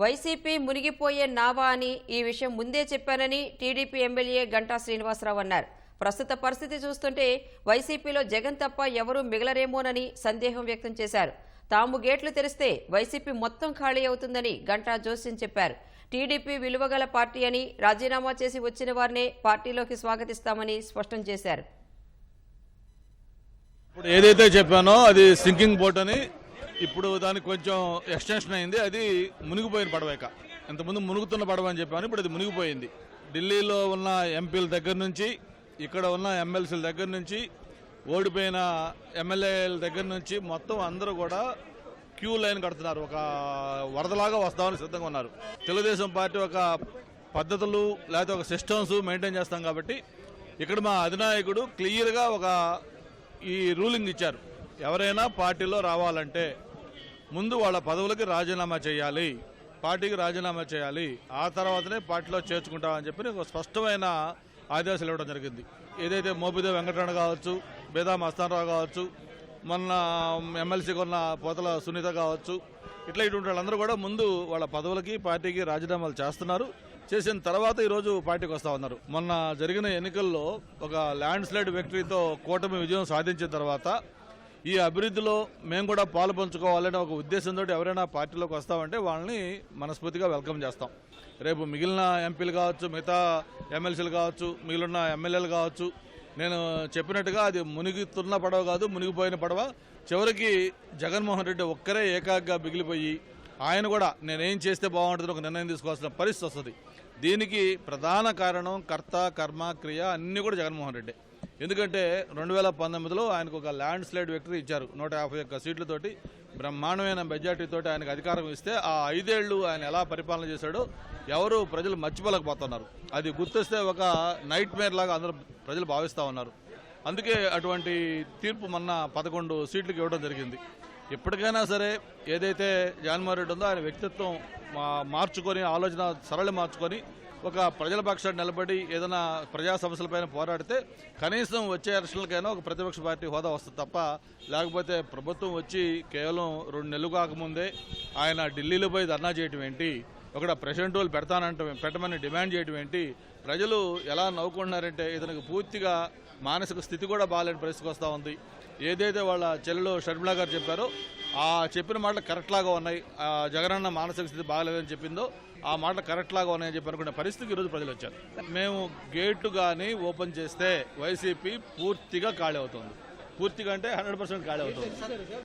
YCP మునిగిపోయే నావా అని ఈ విషయం ముందే చెప్పానని టీడీపీ ఎమ్మెల్యే గంటా శ్రీనివాసరావు అన్నారు. ప్రస్తుత పరిస్థితి చూస్తుంటే వైసీపీలో జగన్ తప్ప ఎవరూ మిగలరేమోనని సందేహం వ్యక్తం చేశారు. తాము గేట్లు తెరిస్తే వైసీపీ మొత్తం ఖాళీ అవుతుందని గంటా జోస్యం చెప్పారు. టీడీపీ విలువగల పార్టీ అని రాజీనామా చేసి వచ్చిన వారినే పార్టీలోకి స్వాగతిస్తామని స్పష్టం చేశారు. ఇప్పుడు ఏదైతే చెప్పానో అది సింకింగ్ బోట్ అని ఇప్పుడు దానికి కొంచెం ఎక్స్టెన్షన్ అయింది. అది మునిగిపోయిన పడవేక ఇంతకుముందు మునుగుతున్న పడవ అని చెప్పాను ఇప్పుడు అది మునిగిపోయింది. ఢిల్లీలో ఉన్న ఎంపీల దగ్గర నుంచి ఇక్కడ ఉన్న ఎమ్మెల్సీల దగ్గర నుంచి ఓడిపోయిన ఎమ్మెల్యేల దగ్గర నుంచి మొత్తం అందరూ కూడా క్యూ లైన్ కడుతున్నారు. ఒక వరదలాగా వస్తామని సిద్ధంగా ఉన్నారు. తెలుగుదేశం పార్టీ ఒక పద్ధతులు లేకపోతే ఒక సిస్టమ్స్ మెయింటైన్ చేస్తాం కాబట్టి ఇక్కడ మా అధినాయకుడు క్లియర్గా ఒక ఈ రూలింగ్ ఇచ్చారు. ఎవరైనా పార్టీలో రావాలంటే ముందు వాళ్ళ పదవులకి రాజీనామా చేయాలి పార్టీకి రాజీనామా చేయాలి ఆ తర్వాతనే పార్టీలో చేర్చుకుంటామని చెప్పి ఒక స్పష్టమైన ఆదేశాలు ఇవ్వడం జరిగింది. ఏదైతే మోపిదేవ్ వెంకటరమణ కావచ్చు బేదా మస్తానరావు కావచ్చు మొన్న ఎమ్మెల్సీకి ఉన్న పోతల సునీత కావచ్చు ఇట్లా ఇటువంటి వాళ్ళందరూ కూడా ముందు వాళ్ళ పదవులకి పార్టీకి రాజీనామాలు చేస్తున్నారు. చేసిన తర్వాత ఈరోజు పార్టీకి వస్తూ ఉన్నారు. మొన్న జరిగిన ఎన్నికల్లో ఒక ల్యాండ్ స్లైడ్ విక్టరీతో కూటమి విజయం సాధించిన తర్వాత ఈ అభివృద్ధిలో మేము కూడా పాలు పంచుకోవాలనే ఒక ఉద్దేశంతో ఎవరైనా పార్టీలోకి వస్తామంటే వాళ్ళని మనస్ఫూర్తిగా వెల్కమ్ చేస్తాం. రేపు మిగిలిన ఎంపీలు కావచ్చు మిగతా ఎమ్మెల్సీలు కావచ్చు మిగిలిన ఎమ్మెల్యేలు కావచ్చు నేను చెప్పినట్టుగా అది మునిగితున్న పడవ కాదు మునిగిపోయిన పడవ. చివరికి జగన్మోహన్ రెడ్డి ఒక్కరే ఏకాగ్గా మిగిలిపోయి ఆయన కూడా నేనేం చేస్తే బాగుంటుంది ఒక నిర్ణయం తీసుకోవాల్సిన పరిస్థితి వస్తుంది. దీనికి ప్రధాన కారణం కర్త కర్మ క్రియ అన్నీ కూడా జగన్మోహన్ రెడ్డి. ఎందుకంటే రెండు వేల పంతొమ్మిదిలో ఆయనకు ఒక ల్యాండ్ స్లైడ్ విక్టరీ ఇచ్చారు. నూట యాభై ఒక్క సీట్లతోటి బ్రహ్మాండమైన మెజార్టీతో ఆయనకు అధికారం ఇస్తే ఆ ఐదేళ్ళు ఆయన ఎలా పరిపాలన చేశాడో ఎవరు ప్రజలు మర్చిపోలేకపోతున్నారు. అది గుర్తొస్తే ఒక నైట్ మేర్ లాగా అందరూ ప్రజలు భావిస్తూ ఉన్నారు. అందుకే అటువంటి తీర్పు మొన్న పదకొండు సీట్లకు ఇవ్వడం జరిగింది. ఎప్పటికైనా సరే ఏదైతే జగన్మోహన్ రెడ్డి ఉందో ఆయన వ్యక్తిత్వం మా- మార్చుకొని ఆలోచన సరళి మార్చుకొని ఒక ప్రజల పక్షాన్ని నిలబడి ఏదైనా ప్రజా సమస్యలపైన పోరాడితే కనీసం వచ్చే ఎలక్షన్లకైనా ఒక ప్రతిపక్ష పార్టీ హోదా వస్తుంది తప్ప లేకపోతే ప్రభుత్వం వచ్చి కేవలం రెండు నెలలు కాకముందే ఆయన ఢిల్లీలో పోయి ధర్నా చేయటం ఏంటి? ఒకడ ప్రెసిడెంట్ వాళ్ళు పెడతానంట పెట్టమని డిమాండ్ చేయడం ఏంటి? ప్రజలు ఎలా నవ్వుకుంటున్నారంటే ఇతనికి పూర్తిగా మానసిక స్థితి కూడా బాగాలేని పరిస్థితికి వస్తూ ఉంది. ఏదైతే వాళ్ళ చెల్లెలు షర్మిలా గారు చెప్పారో ఆ చెప్పిన మాటలు కరెక్ట్లాగా ఉన్నాయి. ఆ జగనన్న మానసిక స్థితి బాగాలేదని చెప్పిందో ఆ మాటలు కరెక్ట్ లాగా ఉన్నాయని చెప్పి అనుకునే పరిస్థితికి ఈరోజు ప్రజలు వచ్చారు. మేము గేటు కానీ ఓపెన్ చేస్తే వైసీపీ పూర్తిగా ఖాళీ అవుతుంది. పూర్తిగా అంటే హండ్రెడ్ పర్సెంట్ ఖాళీ అవుతుంది.